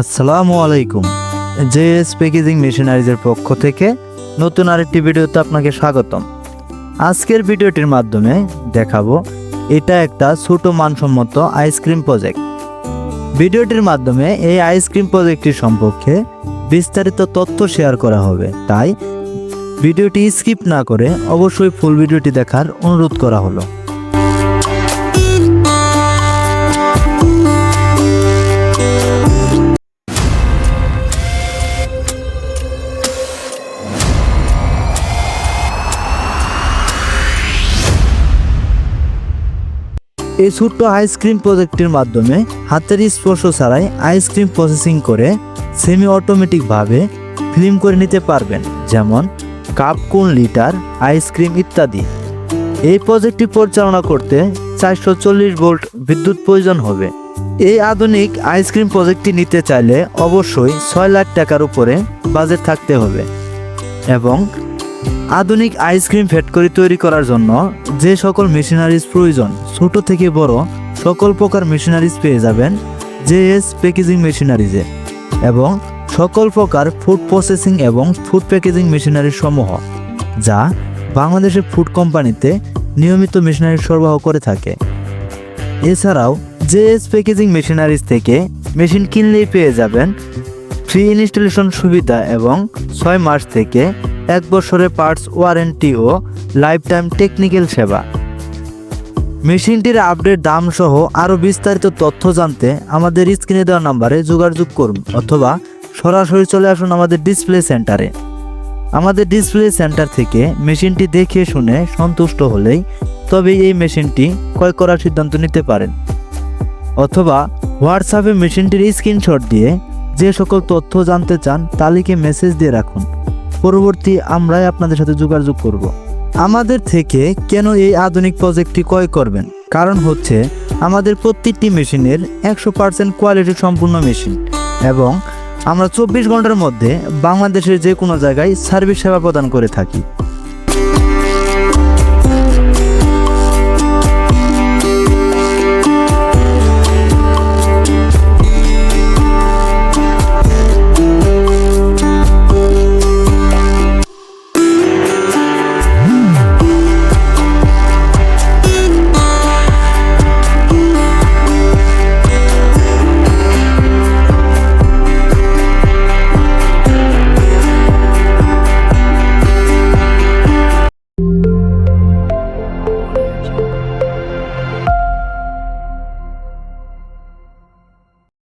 আসসালামু আলাইকুম। JS packaging মেশিনারিজের পক্ষ থেকে নতুন আরেকটি ভিডিওতে আপনাকে স্বাগতম। আজকের ভিডিওটির মাধ্যমে দেখাবো এটা একটা ছোট মানসম্মত আইসক্রিম প্রজেক্ট। ভিডিওটির মাধ্যমে এই আইসক্রিম প্রজেক্টটি সম্পর্কে বিস্তারিত তথ্য শেয়ার করা হবে। তাই ভিডিওটি স্কিপ না করে অবশ্যই ফুল ভিডিওটি দেখার অনুরোধ করা হলো। এই ছোট্ট আইসক্রিম প্রজেক্টের মাধ্যমে হাতের স্পর্শ ছাড়াই আইসক্রিম প্রসেসিং করে সেমি অটোমেটিকভাবে ফিল্ম করে নিতে পারবেন। যেমন কাপ কোন লিটার আইসক্রিম ইত্যাদি। এই প্রজেক্টটি পরিচালনা করতে চারশো চল্লিশ ভোল্ট বিদ্যুৎ প্রয়োজন হবে। এই আধুনিক আইসক্রিম প্রজেক্টটি নিতে চাইলে অবশ্যই ছয় লাখ টাকার উপরে বাজেট থাকতে হবে। এবং আধুনিক আইসক্রিম ফ্যাক্টরি তৈরি করার জন্য যে সকল মেশিনারিজ প্রয়োজন, ছোট থেকে বড় সকল প্রকার মেশিনারিজ পেয়ে যাবেন জেএস প্যাকেজিং মেশিনারিজে এবং সকল প্রকার ফুড প্রসেসিং এবং ফুড প্যাকেজিং মেশিনারি সমূহ, যা বাংলাদেশের ফুড কোম্পানিতে নিয়মিত মেশিনারি সরবরাহ করে থাকে। এছাড়াও জেএস প্যাকেজিং মেশিনারিজ থেকে মেশিন কিনলেই পেয়ে যাবেন ফ্রি ইনস্টলেশন সুবিধা এবং ছয় মাস থেকে এক বছরের পার্টস ওয়ারেন্টি ও লাইফ টাইম টেকনিক্যাল সেবা। মেশিনটির আপডেট দাম সহ আরও বিস্তারিত তথ্য জানতে আমাদের স্ক্রিনে দেওয়া নাম্বারে যোগাযোগ করুন অথবা সরাসরি চলে আসুন আমাদের ডিসপ্লে সেন্টারে। আমাদের ডিসপ্লে সেন্টার থেকে মেশিনটি দেখে শুনে সন্তুষ্ট হলেই তবে এই মেশিনটি ক্রয় করার সিদ্ধান্ত নিতে পারেন। অথবা হোয়াটসঅ্যাপে মেশিনটির স্ক্রিনশট দিয়ে যে সকল তথ্য জানতে চান, তালিকে মেসেজ দিয়ে রাখুন। পরবর্তী আমরাই আপনাদের সাথে যোগাযোগ করব। আমাদের থেকে কেন এই আধুনিক প্রজেক্টটি ক্রয় করবেন? কারণ হচ্ছে, আমাদের প্রত্যেকটি মেশিনের একশো পার্সেন্ট কোয়ালিটি সম্পূর্ণ মেশিন এবং আমরা চব্বিশ ঘণ্টার মধ্যে বাংলাদেশের যে কোনো জায়গায় সার্ভিস সেবা প্রদান করে থাকি।